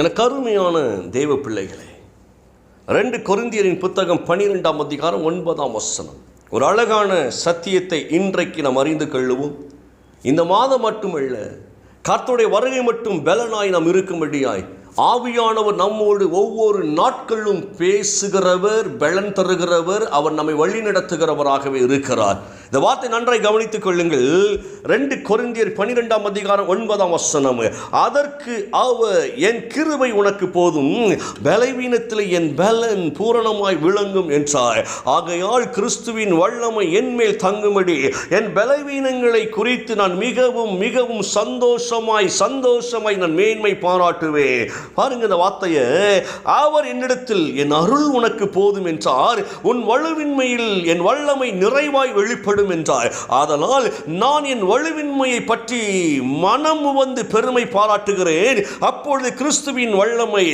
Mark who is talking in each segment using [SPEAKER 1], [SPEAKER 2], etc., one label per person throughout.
[SPEAKER 1] என கருமையான தெய்வ பிள்ளைகளே ரெண்டு கொருந்தியரின் புத்தகம் பனிரெண்டாம் அதிகாரம் ஒன்பதாம் வசனம். ஒரு அழகான சத்தியத்தை இன்றைக்கு நாம் அறிந்து கொள்ளுவோம். இந்த மாதம் மட்டுமல்ல கர்த்தருடைய வருகை மட்டும் பலனாய் நாம் இருக்கும்படியாய் ஆவியானவர் நம்மோடு ஒவ்வொரு நாட்களும் பேசுகிறவர் பலன் தருகிறவர் அவர் நம்மை வழி நடத்துகிறவராகவே இருக்கிறார். இந்த வார்த்தை நன்றாய் கவனித்துக் கொள்ளுங்கள். ரெண்டு கொரிந்தியர் பனிரெண்டாம் அதிகாரம் ஒன்பதாம் வசனம். அதற்கு அவ என் கிருபை உனக்கு போதும். பலவீனத்தில் என் பலன் பூரணமாய் விளங்கும் என்றார். ஆகையால் கிறிஸ்துவின் வல்லமை என் மேல் தங்கும்படி என் பலவீனங்களை குறித்து நான் மிகவும் மிகவும் சந்தோஷமாய் சந்தோஷமாய் நான் மேன்மை பாராட்டுவேன். பாருங்க இந்த வார்த்தையை. அவர் என்னிடத்தில் என் அருள் உனக்கு போதும் என்றார். உன் வலுவின்மையில் என் வல்லமை நிறைவாய் வெளிப்படும் என்றார் ஆதலால் நான் என் வலுவின்மையை பற்றி மனம் வந்து பெருமை பாராட்டுகிறேன். அப்பொழுது கிறிஸ்துவின் வல்லமை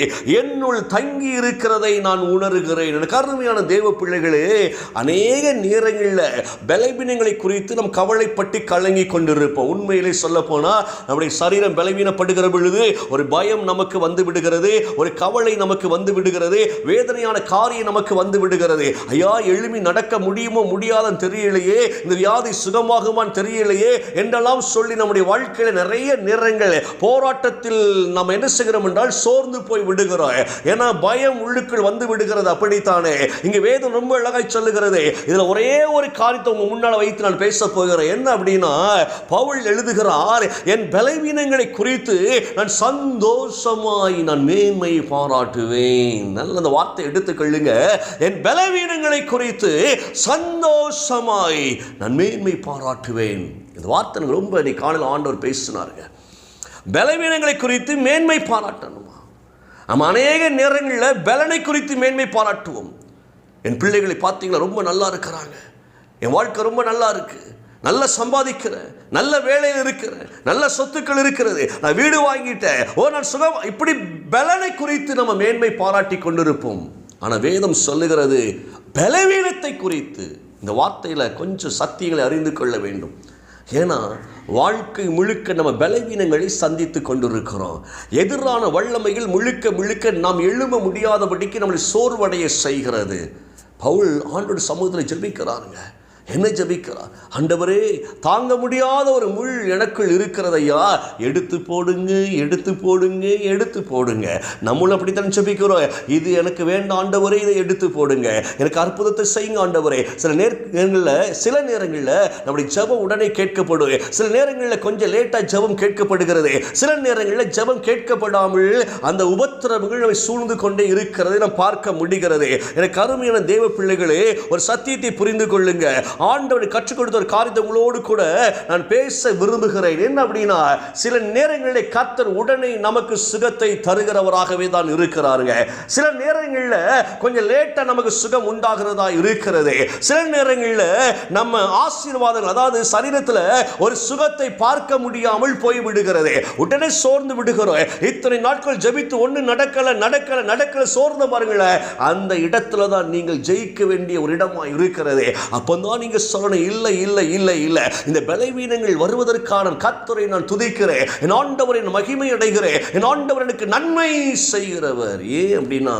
[SPEAKER 1] என்னுள் தங்கி இருக்கிறதை நான் உணர்கிறேன். எனக்கு அருமையான தேவ பிள்ளைகளே அநேக நேரங்களில் பலவீனங்களை குறித்து நம் கவலைப்பட்டு கலங்கி கொண்டிருப்போம். உண்மையிலே சொல்ல போனால் நம்முடைய சரீரம் பலவீனப்படுகிற பொழுது ஒரு பயம் நமக்கு வந்து விடுகிறது ஒரு கவலை நமக்கு வந்து விடுகிறது வேதனையான காரியம் நமக்கு வந்து விடுகிறது. ஐயா எழுமி நடக்க முடியுமோ முடியாதுன்னு தெரியலையே. இந்த வியாதி சுகமாகுமான்னு தெரியலையே என்றெல்லாம் சொல்லி நம்முடைய வாழ்க்கையில நிறைய நேரங்கள் போராட்டத்தில் நாம் என்ன செய்கிறோம் என்றால் சோர்ந்து போய் விடுகிறோம். ஏன்னா பயம் உள்ளுக்குள் வந்து விடுகிறது அப்படித்தானே. இங்க வேதம் ரொம்ப அழகாய் சொல்லுகிறது. இதுல ஒரே ஒரு காரியத்தை உங்கள் முன்னால வைத்து நான் பேச போகிறேன். என்ன அப்படின்னா பவுல் எழுதுகிறார் என் பலவீனங்களை குறித்து நான் சந்தோஷமாய் நான் மேன்மை பாராட்டுவேன். நல்ல அந்த வார்த்தை எடுத்துக்கொள்ளுங்க என் பலவீனங்களை குறித்து சந்தோஷமாய் நான் மேன்மை பாராட்டுவேன். இந்த வார்த்தை எனக்கு ரொம்ப நீ காலையில் ஆண்டவர் பேசினாருங்க. பலவீனங்களை குறித்து மேன்மை பாராட்டணுமா? நம்ம அநேக நேரங்களில் பலனை குறித்து மேன்மை பாராட்டுவோம். என் பிள்ளைகளை பார்த்தீங்களா? ரொம்ப நல்லா இருக்கிறாங்க. என் வாழ்க்கை ரொம்ப நல்லா இருக்கு. நல்ல சம்பாதிக்கிறேன். நல்ல வேலையில் இருக்கிறேன். நல்ல சொத்துக்கள் இருக்கிறது. நான் வீடு வாங்கிட்டேன். ஓ நான் சுகம். இப்படி பலனை குறித்து நம்ம மேன்மை பாராட்டி கொண்டிருப்போம். ஆனால் வேதம் சொல்லுகிறது பலவீனத்தை குறித்து. இந்த வார்த்தையில் கொஞ்சம் சத்தியங்களை அறிந்து கொள்ள வேண்டும். ஏன்னா வாழ்க்கை முழுக்க நம்ம பலவீனங்களை சந்தித்து கொண்டிருக்கிறோம். எதிரான வல்லமைகள் முழுக்க முழுக்க நாம் எழும்ப முடியாதபடிக்கு நம்மளை சோர்வடைய செய்கிறது. பவுல் ஆண்டோட சமூகத்தில் ஜெபிக்கிறாருங்க. என்ன ஜபிக்கிறார் ஆண்டவரே தாங்க முடியாத ஒரு முள் எனக்குள் இருக்கிறதையா? எடுத்து போடுங்க எடுத்து போடுங்க எடுத்து போடுங்க. நம்மளும் அப்படித்தான் ஜபிக்கிறோம். இது எனக்கு வேண்டாம் ஆண்டவரே இதை எடுத்து போடுங்க. எனக்கு அற்புதத்தை செய்யுங்க ஆண்டவரே. சில நேரங்களில் சில நேரங்களில் நம்முடைய ஜெபம் உடனே கேட்கப்படும் சில நேரங்களில் கொஞ்சம் லேட்டாக ஜெபம் கேட்கப்படுகிறது. சில நேரங்களில் ஜெபம் கேட்கப்படாமல் அந்த உபத்திரவங்கள் நம்மை சூழ்ந்து கொண்டே இருக்கிறதை நாம் பார்க்க முடிகிறது. எனக்கு அருமையான தேவ பிள்ளைகளே ஒரு சத்தியத்தை புரிந்து கொள்ளுங்க. ஆண்டவர் கற்றுக் கொடுத்த ஒரு காரியத்தை உங்களோடு கூட நான் பேச விரும்புகிறேன். என்ன அப்படின்னா சில நேரங்களில் கத்தர் உடனே நமக்கு சுகத்தை தருகிறவராகவே தான் இருக்கிறாருங்க. சில நேரங்களில் கொஞ்சம் லேட்டாக நமக்கு சுகம் உண்டாகிறதா இருக்கிறது. சில நேரங்களில் நம்ம ஆசீர்வாதங்கள் அதாவது சரீரத்தில் ஒரு சுகத்தை பார்க்க முடியாமல் போய் விடுகிறது உடனே சோர்ந்து விடுகிறோம். இத்தனை நாட்கள் ஜெபித்து ஒன்று நடக்கல நடக்கல நடக்கல சோர்ந்து பாருங்களேன். அந்த இடத்துல தான் நீங்கள் ஜெயிக்க வேண்டிய ஒரு இடமா இருக்கிறது. அப்போதான் நீங்க சொல்லணும் இல்லை இல்லை இல்லை இல்லை. இந்த பலவீனங்கள் வருவதற்கான கத்துரை நான் துதிக்கிறேன். என் ஆண்டவரை மகிமை அடைகிறேன். என் ஆண்டவர் எனக்கு நன்மை செய்கிறவர். ஏன் அப்படின்னா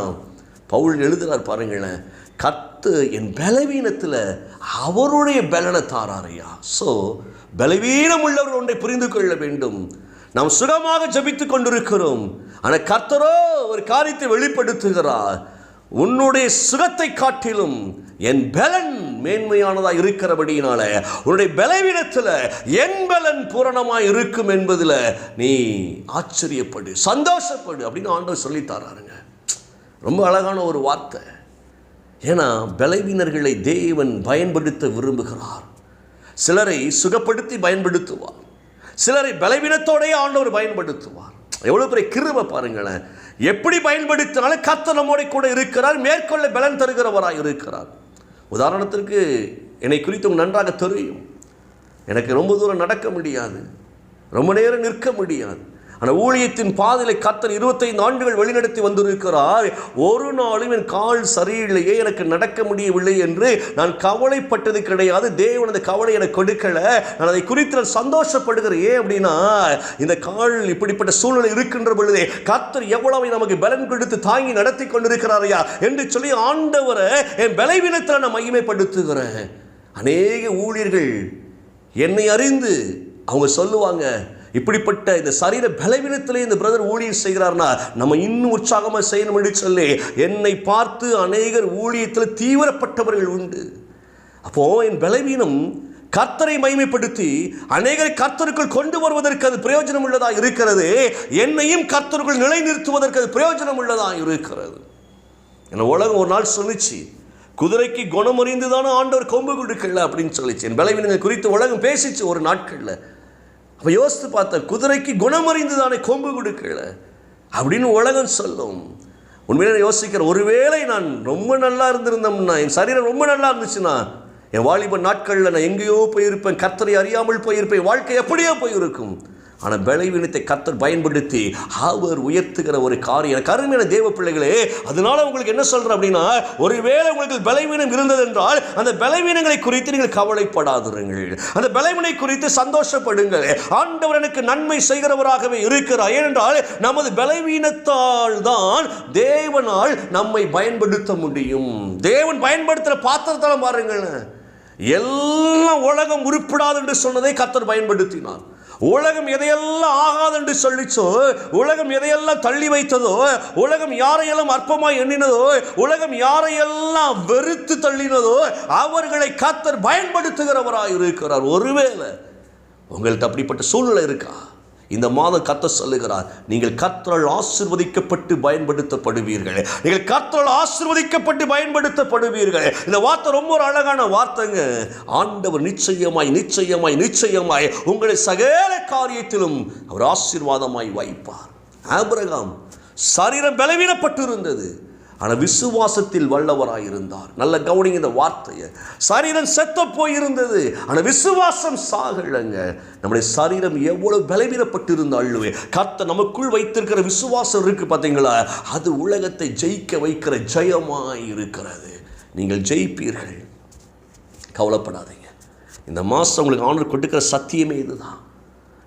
[SPEAKER 1] பவுல் எழுதுகிறார் பாருங்களேன் கத்து என் பலவீனத்தில் அவருடைய பலனை தாராரையா? ஸோ பலவீனம் உள்ளவர் ஒன்றை புரிந்து கொள்ள வேண்டும். நாம் சுகமாக ஜபித்து கொண்டிருக்கிறோம். ஆனால் கர்த்தரோ ஒரு காரியத்தை வெளிப்படுத்துகிறார். உன்னுடைய சுகத்தை காட்டிலும் என் பலன் மேன்மையானதாக இருக்கிறபடியினால உன்னுடைய பலவீனத்தில் என் பலன் பூரணமாக இருக்கும் என்பதில் நீ ஆச்சரியப்படு சந்தோஷப்படு அப்படின்னு ஆண்டவர் சொல்லித்தாராருங்க ரொம்ப அழகான ஒரு வார்த்தை. ஏன்னா பலவீனர்களை தேவன் பயன்படுத்த விரும்புகிறார். சிலரை சுகப்படுத்தி பயன்படுத்துவார். சிலரை பலவீனத்தோடையே ஆண்டவர் பயன்படுத்துவார். எவ்வளோ பெரிய கிருபை பாருங்களேன். எப்படி பயன்படுத்தினாலும் கத்த நம்மோட கூட இருக்கிறார் மேற்கொள்ள பலன் தருகிறவராக இருக்கிறார். உதாரணத்திற்கு என்னை குறித்து நன்றாக தெரியும். எனக்கு ரொம்ப தூரம் நடக்க முடியாது. ரொம்ப நேரம் நிற்க முடியாது. ஆனால் ஊழியத்தின் பாதையில கத்தர் இருபத்தைந்து ஆண்டுகள் வழிநடத்தி வந்திருக்கிறார். ஒரு நாளும் என் கால் சரியில்லையே எனக்கு நடக்க முடியவில்லை என்று நான் கவலைப்பட்டது கிடையாது. தேவன் அந்த கவலை எனக்கு கொடுக்கல. நான் அதை குறித்து நான் சந்தோஷப்படுகிறேன். ஏன் அப்படின்னா இந்த கால் இப்படிப்பட்ட சூழ்நிலை இருக்கின்ற பொழுதே கத்தர் எவ்வளவு நமக்கு பலன் கொடுத்து தாங்கி நடத்தி கொண்டிருக்கிறாரையா என்று சொல்லி ஆண்டவரை என் பலவீனத்தில் நான் மகிமைப்படுத்துகிறேன். அநேக ஊழியர்கள் என்னை அறிந்து அவங்க சொல்லுவாங்க இப்படிப்பட்ட இந்த சரீர பலவீனத்திலே இந்த பிரதர் ஊழியர் செய்கிறார்னா நம்ம இன்னும் உற்சாகமாக செய்யணும் என்று சொல்லி என்னை பார்த்து அநேகர் ஊழியத்தில் தீவிரப்பட்டவர்கள் உண்டு. அப்போ என் பலவீனம் கர்த்தரை மைமைப்படுத்தி அநேகரை கர்த்தருக்குள் கொண்டு வருவதற்கு அது பிரயோஜனம் உள்ளதாக இருக்கிறது? என்னையும் கர்த்தருக்குள் நிலைநிறுத்துவதற்கு அது பிரயோஜனம் உள்ளதாக இருக்கிறது? என உலகம் ஒரு நாள் சொல்லிச்சு குதிரைக்கு குணமறிந்து தானே ஆண்டவர் கொம்பு கொடுக்கல அப்படின்னு சொல்லிச்சு. என் பலவீனங்கள் குறித்து உலகம் பேசிச்சு ஒரு நாட்களில். அப்போ யோசித்து பார்த்த குதிரைக்கு குணமறிந்து தானே கொம்பு கொடுக்கல அப்படின்னு உலகம் சொல்லும். உண்மையிலே யோசிக்கிறேன் ஒருவேளை நான் ரொம்ப நல்லா இருந்திருந்தோம்னா என் சரீரம் ரொம்ப நல்லா இருந்துச்சுன்னா என் வாலிப நாட்களில் நான் எங்கேயோ போயிருப்பேன் கர்த்தரை அறியாமல் போயிருப்பேன் என் வாழ்க்கை எப்படியோ போயிருக்கும். ஆனால் பலவீனத்தை கத்தர் பயன்படுத்தி அவர் உயர்த்துகிற ஒரு காரியம். கருமையான தேவ பிள்ளைகளே அதனால உங்களுக்கு என்ன சொல்கிறேன் அப்படின்னா ஒருவேளை உங்களுக்கு பலவீனம் இருந்தது என்றால் அந்த பலவீனங்களை குறித்து நீங்கள் கவலைப்படாதிருங்கள். அந்த பலவீனை குறித்து சந்தோஷப்படுங்கள். ஆண்டவர் எனக்கு நன்மை செய்கிறவராகவே இருக்கிறார். ஏனென்றால் நமது பலவீனத்தால் தான் தேவனால் நம்மை பயன்படுத்த முடியும். தேவன் பயன்படுத்துகிற பாத்திரத்தால் பாருங்கள் எல்லாம் உலகம் உருப்படாது என்று சொன்னதை கத்தர் பயன்படுத்தினார். உலகம் எதையெல்லாம் ஆகாது என்று சொல்லிச்சோ உலகம் எதையெல்லாம் தள்ளி வைத்ததோ உலகம் யாரையெல்லாம் அற்பமாய் எண்ணினதோ உலகம் யாரையெல்லாம் வெறுத்து தள்ளினதோ அவர்களை கத்தர் பயன்படுத்துகிறவராய் இருக்கிறார் ஒருவேளை உங்கள்கிட்ட அப்படிப்பட்ட சூழ்நிலை இருக்கா? இந்த மாதம் கத்த சொல்லுகிறார் நீங்கள் கத்தரால் ஆசிர்வதிக்கப்பட்டு பயன்படுத்தப்படுவீர்கள். நீங்கள் கத்தரால் ஆசிர்வதிக்கப்பட்டு பயன்படுத்தப்படுவீர்கள். இந்த வார்த்தை ரொம்ப ஒரு அழகான வார்த்தைங்க. ஆண்டவர் நிச்சயமாய் நிச்சயமாய் நிச்சயமாய் உங்களை சகல காரியத்திலும் அவர் ஆசீர்வாதமாய் வைப்பார் ஆபிரகாம் சரீரம் பலவீனப்பட்டு இருந்தது ஆனால் விசுவாசத்தில் வல்லவராக இருந்தார். நல்ல கவனிங்க இந்த வார்த்தையை. சரீரம் செத்த போயிருந்தது. ஆனால் விசுவாசம் சாகலைங்க. நம்முடைய சரீரம் எவ்வளவு பலவீனப்பட்டு இருந்தாலும் கத்த நமக்குள் வைத்திருக்கிற விசுவாசம் இருக்கு பார்த்தீங்களா அது உலகத்தை ஜெயிக்க வைக்கிற ஜெயமாய் இருக்கிறது. நீங்கள் ஜெயிப்பீர்கள். கவலைப்படாதீங்க. இந்த மாதம் உங்களுக்கு ஆணர் கொடுக்கிற சத்தியமே இதுதான்.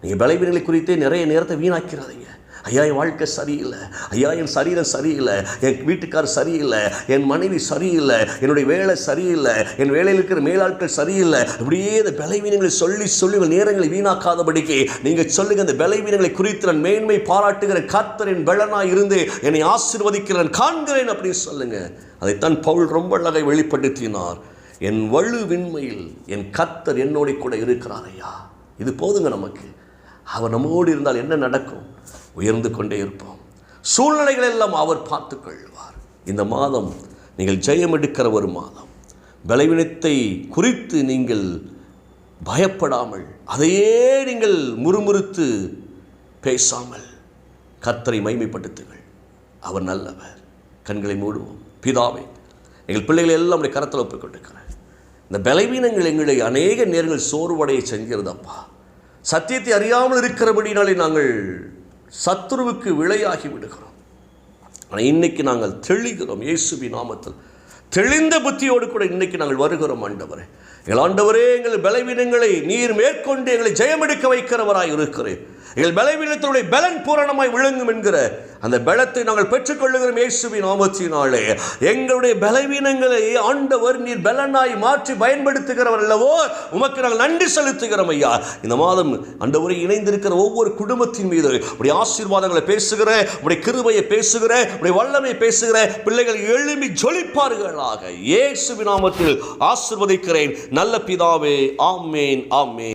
[SPEAKER 1] நீங்கள் பலவீனங்களை குறித்தே நிறைய நேரத்தை வீணாக்கிறாதீங்க. ஐயா என் வாழ்க்கை சரியில்லை. ஐயா என் சரீரம் சரியில்லை. என் வீட்டுக்கார் சரியில்லை. என் மனைவி சரியில்லை. என்னுடைய வேலை சரியில்லை. என் வேலையில் இருக்கிற மேலாட்கள் சரியில்லை. அப்படியே இந்த பலவீனங்களை சொல்லி சொல்லி உங்கள் நேரங்களை வீணாக்காதபடிக்கு நீங்கள் சொல்லுங்க இந்த பலவீனங்களை குறித்து நான் மேன்மை பாராட்டுகிற கத்தரின் பலனாக இருந்து என்னை ஆசிர்வதிக்கிறேன் காண்கிறேன் அப்படின்னு சொல்லுங்க. அதைத்தான் பவுல் ரொம்ப அழகை வெளிப்படுத்தினார். என் வலுவின்மையில் என் கத்தர் என்னோட கூட இருக்கிறார் ஐயா. இது போதுங்க நமக்கு. அவர் நம்மோடு இருந்தால் என்ன நடக்கும்? உயர்ந்து கொண்டே இருப்போம். சூழ்நிலைகள் எல்லாம் அவர் பார்த்து கொள்வார். இந்த மாதம் நீங்கள் ஜெயம் எடுக்கிற ஒரு மாதம். பலவீனத்தை குறித்து நீங்கள் பயப்படாமல் அதையே நீங்கள் முறுமுறுத்து பேசாமல் கத்தரை மைமைப்படுத்துங்கள் அவர் நல்லவர். கண்களை மூடுவோம். பிதாவே எங்கள் பிள்ளைகளை எல்லாம் நம்முடைய கரத்தில் ஒப்புக்கொண்டிருக்கிறேன். இந்த பலவீனங்கள் எங்களை அநேக நேரங்கள் சோர்வடைய செஞ்சிருதப்பா. சத்தியத்தை அறியாமல் இருக்கிறபடினாலே நாங்கள் சத்துருவுக்கு விளையாகி விடுகிறோம். ஆனால் இன்னைக்கு நாங்கள் தெளிகிறோம் இயேசுபி நாமத்தில். தெளிந்த புத்தியோடு கூட இன்னைக்கு நாங்கள் வருகிறோம் ஆண்டவரே. எங்கள் ஆண்டவரே எங்கள் பலவீனங்களை நீர் மேற்கொண்டு எங்களை ஜெயமெடுக்க வைக்கிறவராய் இருக்கிறேன் எங்கள் பலவீனத்தினுடைய பலன் பூரணமாய் விளங்கும் என்கிற அந்த பலத்தை நாங்கள் பெற்றுக்கொள்ளுகிறோம் இயேசுவின் நாமத்தினாலே. எங்களுடைய பலவீனங்களை ஆண்டவர் நீர் பலனாய் மாற்றி பயன்படுத்துகிறவர் அல்லவோ? உமக்கு நாங்கள் நன்றி செலுத்துகிறோம் ஐயா. இந்த மாதம் ஆண்டவரை இணைந்திருக்கிற ஒவ்வொரு குடும்பத்தின் மீது உடைய ஆசீர்வாதங்களை பேசுகிற உடைய கிருபையை பேசுகிற உடைய வல்லமை பேசுகிற பிள்ளைகள் எழும்பி ஜொலிப்பார்களாக. இயேசுவின் நாமத்தில் ஆசிர்வதிக்கிறேன். நல்ல பிதாவே ஆமேன் ஆமேன்.